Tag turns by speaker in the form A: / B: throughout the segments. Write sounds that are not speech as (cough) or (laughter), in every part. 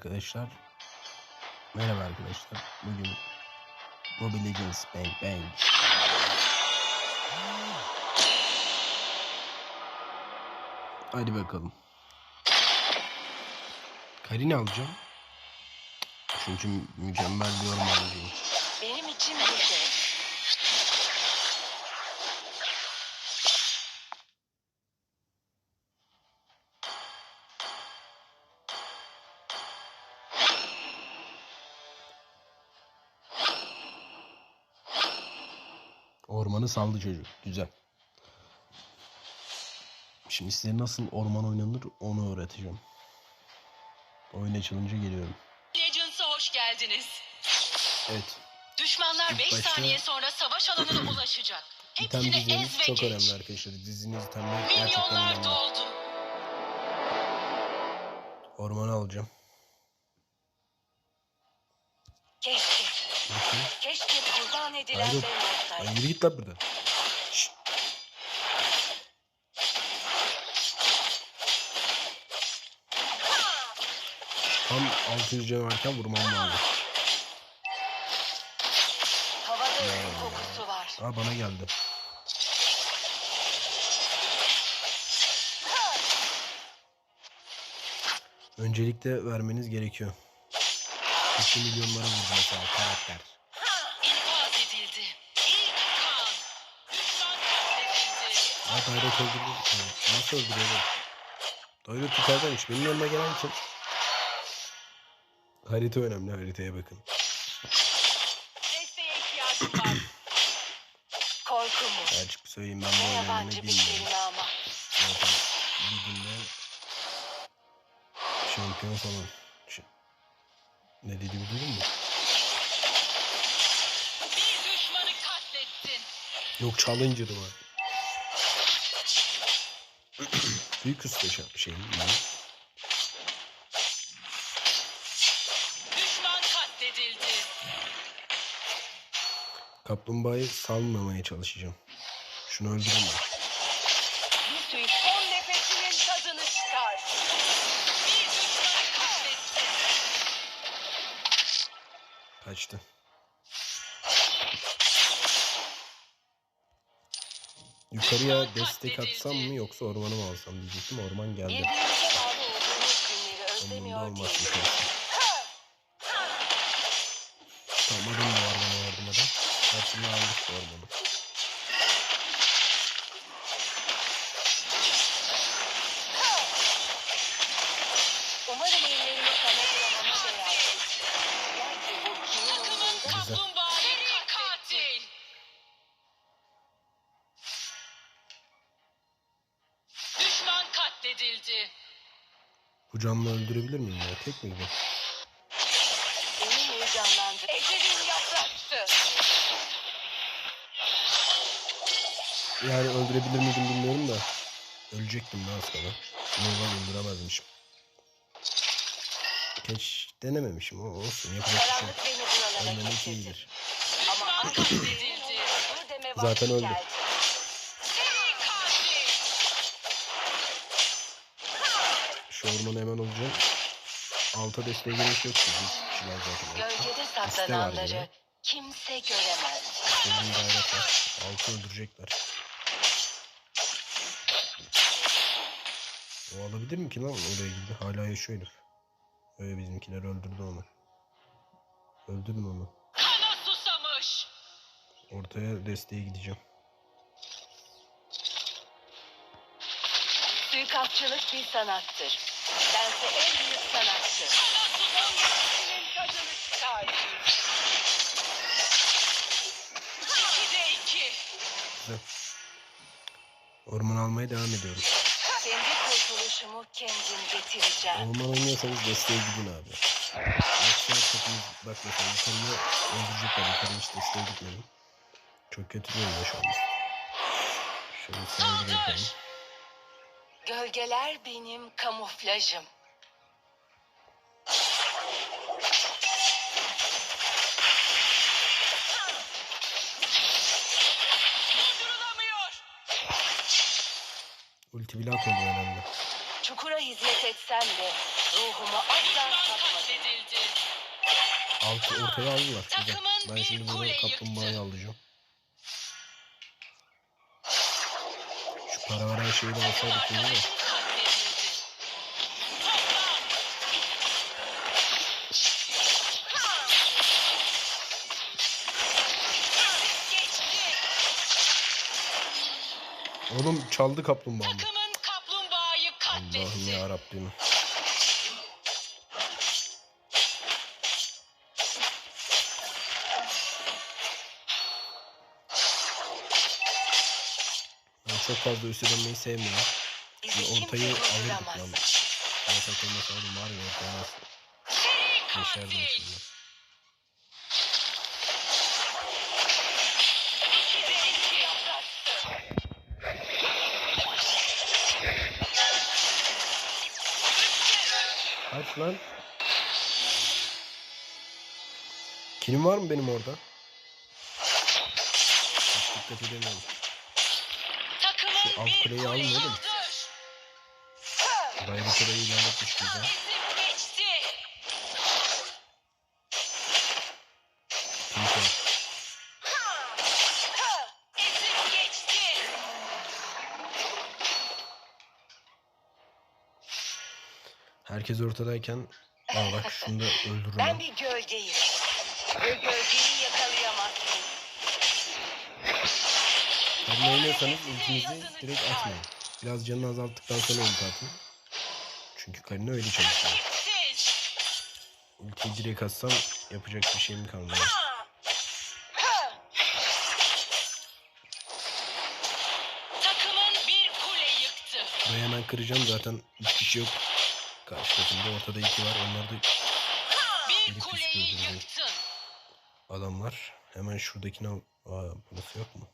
A: arkadaşlar. Merhaba arkadaşlar. Bugün Mobile Legends Bang Bang. Hadi bakalım. Karini alacağım. Çünkü mükemmel bir ormancıyım. Ormanı saldı çocuk. Güzel. Şimdi size nasıl orman oynanır onu öğreteceğim. Oyun açılınca geliyorum.
B: Legends'a hoş geldiniz.
A: Evet.
B: Düşmanlar
A: İlk
B: 5
A: başta-
B: saniye sonra savaş alanına ulaşacak. (clears throat)
A: İtem
B: Hepsini
A: diziniz
B: ez ve
A: çok
B: geç.
A: önemli arkadaşlar. Diziniz itemler gerçekten önemli.
B: doldu.
A: Ormanı alacağım.
B: Edilen
A: Hayır. Ay
B: olsaydım.
A: yürü git lan buradan. Şşt. Tam 600 can varken vurmam lazım.
B: Havada ölüm kokusu var.
A: Aa bana geldi. Öncelikle vermeniz gerekiyor. 2 milyonlara vurdu mesela karakter. Aa Dayret öldürdü. Nasıl öldürüyor bu? Dayret yukarıdaymış. Benim yanıma gelen kim? Harita önemli. Haritaya bakın.
B: Desteğe ihtiyacım var. (clears throat) Korkumu.
A: Açık söyleyeyim ben bu oynamayı bilmiyorum. Zaten bir günde şampiyon falan. Ne dediğimi duydun mu? Yok Challenger'ı var. Büyük usta şey- yani.
B: Düşman katledildi.
A: Kaplumbağayı salmamaya çalışacağım. Şunu öldürün ben.
B: Bir suyu son nefesinin tadını çıkar. Bir düşmanı katlettin.
A: Kaçtı. Yukarıya destek atsam mı yoksa ormanı mı alsam diyecektim. Orman geldi.
B: Özlemiyor
A: olmaz
B: değiliz.
A: yukarısı. Tamam adam da var bana. Hepsini aldık ormanı.
B: Katledildi.
A: Bu canlı öldürebilir miyim ya? Tek miydi?
B: Benim heyecanlandı. Ecelin yapraktı.
A: Yani öldürebilir miydim bilmiyorum da. Ölecektim daha kala. Normal öldüremezmişim. Geç denememişim. O olsun. Yapacak bir şey yok.
B: Karanlık beni buralara
A: Ölmemek
B: getirdi.
A: iyidir.
B: Ama katledildi. Dur deme vakti
A: Zaten öldü.
B: geldi.
A: Şu ormanı hemen alacağım. Alta desteğe gerek yok. ki. Biz kişiler zaten.
B: Gölgede saklananları kimse göremez.
A: Uzun var. Altı öldürecekler. O alabilir mi ki lan oraya gitti? Hala yaşıyor herif. Öyle bizimkiler öldürdü onu. Öldürün onu.
B: Kana susamış.
A: Ortaya desteğe gideceğim.
B: Suikastçılık bir sanattır. Bense en büyük sanatçı. Tadını. İki de iki.
A: Güzel. Orman almaya devam ediyorum.
B: Kendi kurtuluşumu kendim getireceğim.
A: Orman oynuyorsanız desteğe gidin abi. Yoksa topumuz bak mesela yukarıya öldürecekler. Yukarı hiç desteğe gitmedim. Çok kötü bir oyunda şu anda. Şöyle saldırı yapalım.
B: Gölgeler benim kamuflajım.
A: Ulti bile atmadı herhalde.
B: çukura hizmet etsem de ruhumu asla satmadım.
A: Alt, ortaya aldılar. Güzel.
C: Takımın
A: Ben şimdi burada kaplumbağayı alacağım. Para veren şeyi de alsaydık iyi de.
C: Arkadaşın katledildi. Toplan. Geçti.
A: Oğlum çaldı kaplumbağamı.
C: Takımın kaplumbağayı
A: Allah'ım
C: katletti.
A: ya Rabbim. Çok fazla üstü dönmeyi sevmiyorum. Şimdi ortayı alırdık lan. Ben takılması aldım var ya ortaya nasıl geçerdim şimdi. Kaç lan? Kilim var mı benim orada? Hiç dikkat edemiyorum. Şu alt kuleyi
C: kule
A: alın oğlum.
C: yıktı.
A: Bayrağı şurayı ilerletmiş güzel. Herkes ortadayken Aa bak şunu da öldürürüm.
B: Ben bir gölgeyim. Ve gölgeyi
A: Kadın oynuyorsanız ultinizi direkt atmayın. Biraz canını azalttıktan sonra ulti atın. Çünkü Karina öyle çalışıyor. Ultiyi direkt atsam yapacak bir şeyim
C: yıktı.
A: Burayı hemen kıracağım zaten hiç kişi yok. Karşı takımda ortada iki var. Onlar da
C: Bir kuleyi yıktın.
A: adamlar. Hemen şuradakini al. Aa burası yok mu?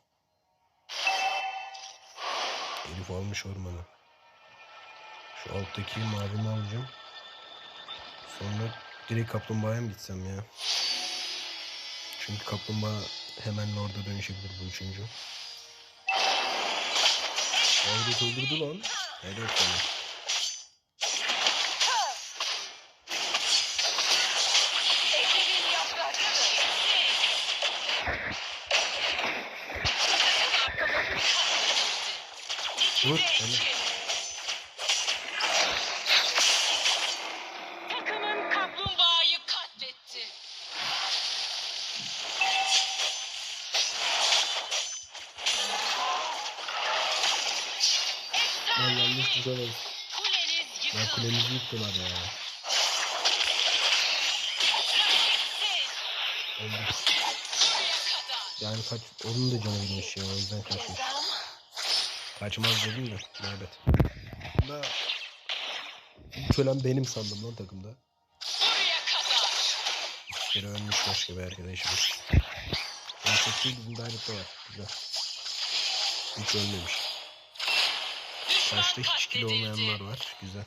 A: Elif almış ormanı. Şu alttaki mavimi alacağım. Sonra direkt kaplumbağaya mı gitsem ya? Çünkü kaplumbağa hemen orada dönüşebilir bu üçüncü. Hayret öldürdü lan. Helal sana. Vur,
C: iki. Takımın kaplumbağayı katletti.
A: Lan yanlış oldu.
C: Kuleniz
A: Ya
C: yıkıldı.
A: kulemizi yıktılar ya.
C: Buraya kadar.
A: Yani kaç, onun da canı bilmiş ya o yüzden kaçmış. Kaçmaz dedim de muhabbet. Da ilk ölen benim sandım lan takımda. Kere ölmüş başka bir arkadaşımız. Yani çok değil bizim dairette var. Güzel. Hiç ölmemiş. Karşıda hiç kilo olmayanlar var. Güzel.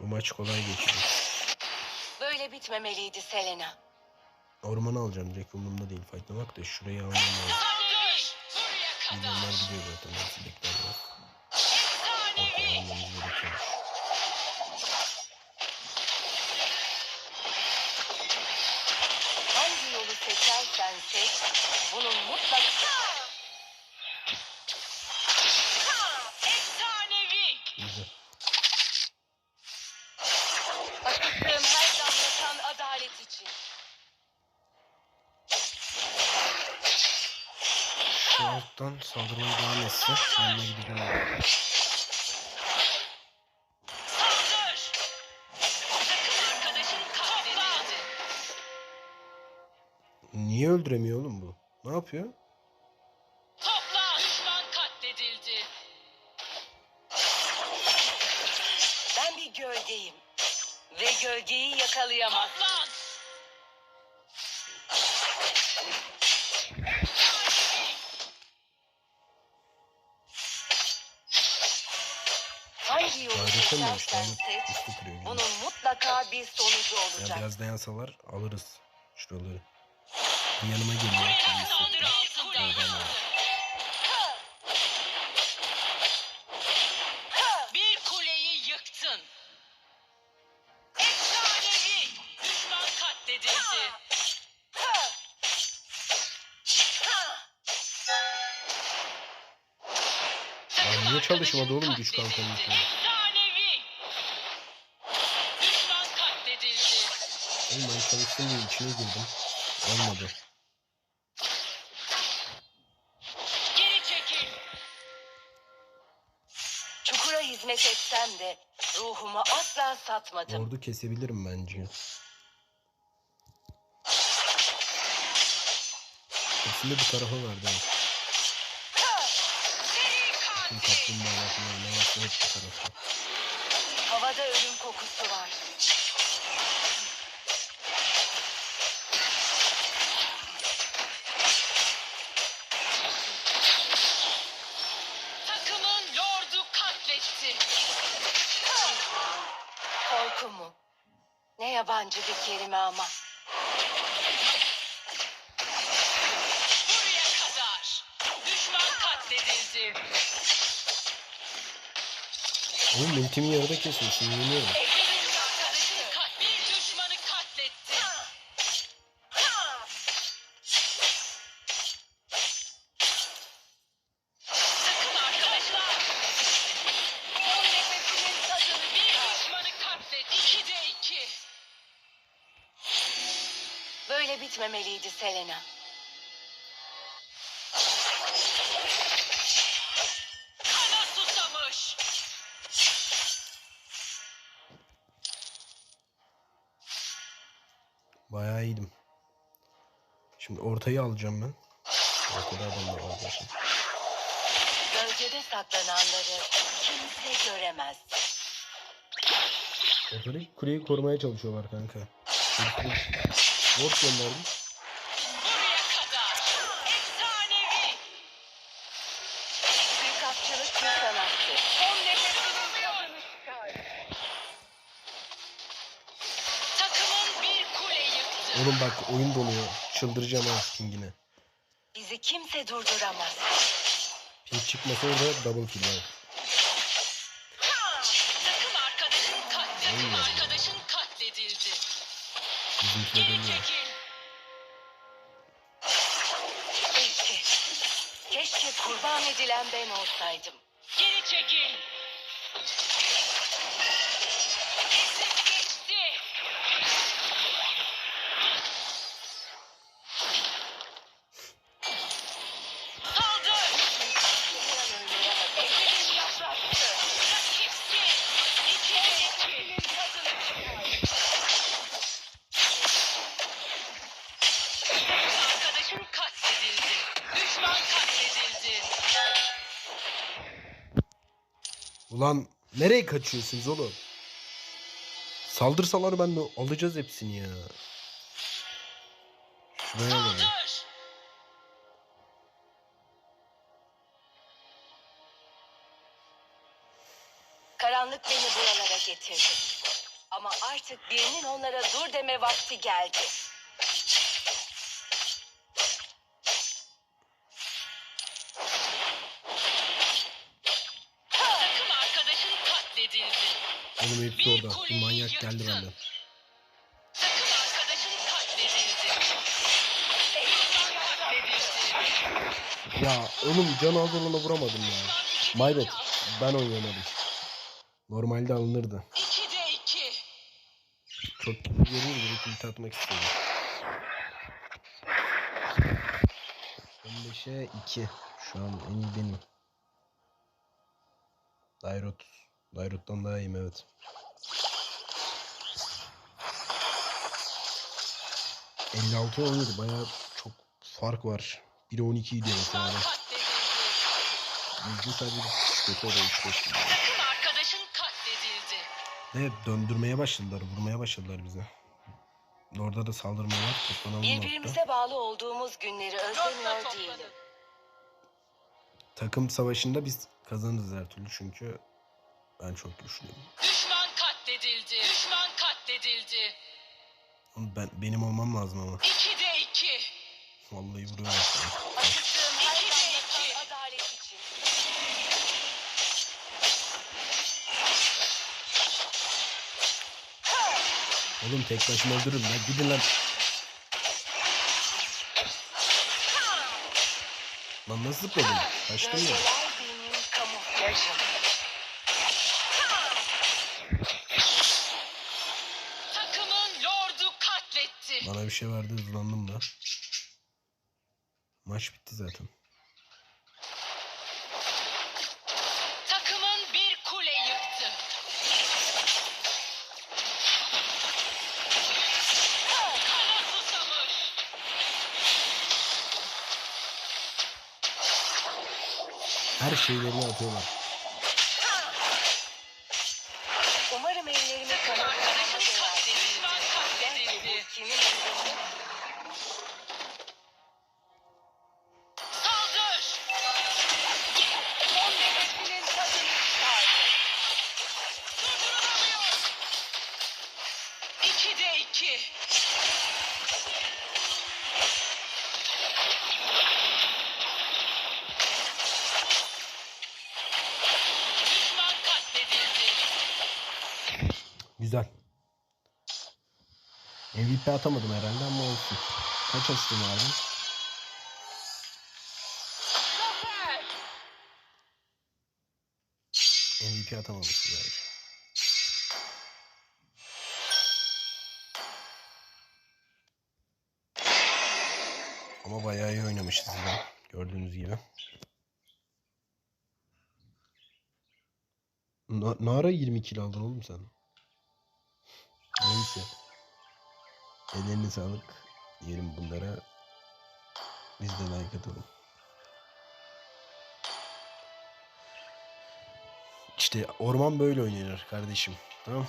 A: Bu maç kolay geçecek.
B: Böyle bitmemeliydi Selena.
A: Ormanı alacağım direkt umurumda değil. Fightlamak da şurayı almam lazım. Milyonlar gidiyor zaten. Hepsi bekler biraz. Ortaya
C: Efsanevi.
A: almamız gerekiyormuş.
B: Hangi yolu seçersen seç, bunun mutlaka...
A: Şu alttan devam etse yanına gideceğim. Niye öldüremiyor oğlum bu? Ne yapıyor?
B: Hangi yolu seçersen seç, bunun mutlaka bir sonucu
A: Ya
B: olacak.
A: biraz dayansalar alırız şuraları. Bir yanıma geliyor. Çalışmadı oğlum güç kalkanı. Oğlum ben çalıştım diye içine girdim. Olmadı.
C: Geri çekil.
B: Çukura hizmet etsem de ruhumu asla satmadım.
A: Ordu kesebilirim bence. Hepsini bir tarafa verdi. Tüm kaplumbağalar ne varsa hep bir tarafta.
B: Havada ölüm kokusu var.
C: Takımın lordu katletti.
B: Korku mu? Ne yabancı bir kelime ama.
A: Oğlum ultimi yarıda kesiyorsun yeniyorum.
C: Bir arkadaşını kat,
A: Şimdi ortayı alacağım ben. Ortada adamlar var başım.
B: Gölgede saklananları kimse göremez.
A: Ortadaki kuleyi korumaya çalışıyorlar kanka. Ward gönderdim.
C: Buraya kadar. Efsanevi.
B: Suikastçılık bir sanattır. Son tadını çıkar.
C: Takımın bir kule yıktı.
A: Oğlum bak oyun donuyor. Çıldıracağım ha pingine.
B: Bizi kimse durduramaz.
A: Ping çıkmasa orada double kill var.
C: Takım arkadaşın katledildi. Takım arkadaşın katledildi. Geri
A: dönüyor.
C: çekil.
B: Keşke. Keşke kurban edilen ben olsaydım.
C: Geri çekil.
A: Ulan nereye kaçıyorsunuz oğlum? Saldırsalar ben de alacağız hepsini ya. Şuraya alalım.
B: Karanlık beni buralara getirdi. Ama artık birinin onlara dur deme vakti geldi.
A: Oğlum hepsi orada. Bir manyak geldi benden. Ya oğlum can azalana vuramadım ya. Maybet. Ben oynamadım. Normalde alınırdı.
C: İki.
A: Çok yerini girip ilit atmak istedim. 15'e 2. Şu an en iyi benim. Dair 30. Bayrut'tan daha iyiyim evet. altı 17 bayağı çok fark var. Biri 12 idi mesela. Yüzde sadece kötü o da 3 döndürmeye başladılar, vurmaya başladılar bize. Orada da saldırmalar toplanalım
B: Birbirimize bağlı olduğumuz günleri özlemiyor değilim.
A: Takım savaşında biz kazanırız her türlü çünkü ben çok güçlüyüm.
C: Düşman katledildi. Düşman katledildi.
A: Oğlum Ben, benim olmam lazım ama.
C: İkide iki.
A: Vallahi vuruyorlar. sana.
B: Acıktığım her
C: İkide
B: damlatan
C: iki.
B: adalet için.
A: Oğlum tek başıma öldürürüm lan. Gidin lan. Lan nasıl zıpladım? Kaçtım ya.
B: Gölgeler benim kamuflajım. Legend.
C: Takımın lordu katletti.
A: Bana bir şey verdi hızlandım da. Maç bitti zaten.
C: Takımın bir kule yıktı. Kana susamış.
A: Her şeylerini atıyorlar. Güzel. MVP atamadım herhalde ama olsun. Kaç asistim vardı? MVP atamamışız yani. Ama bayağı iyi oynamışız ya. Gördüğünüz gibi. Na- Ne ara 20 kill aldın oğlum sen? Neyse. Ellerine sağlık diyelim bunlara. Biz de like atalım. İşte orman böyle oynanır kardeşim. Tamam.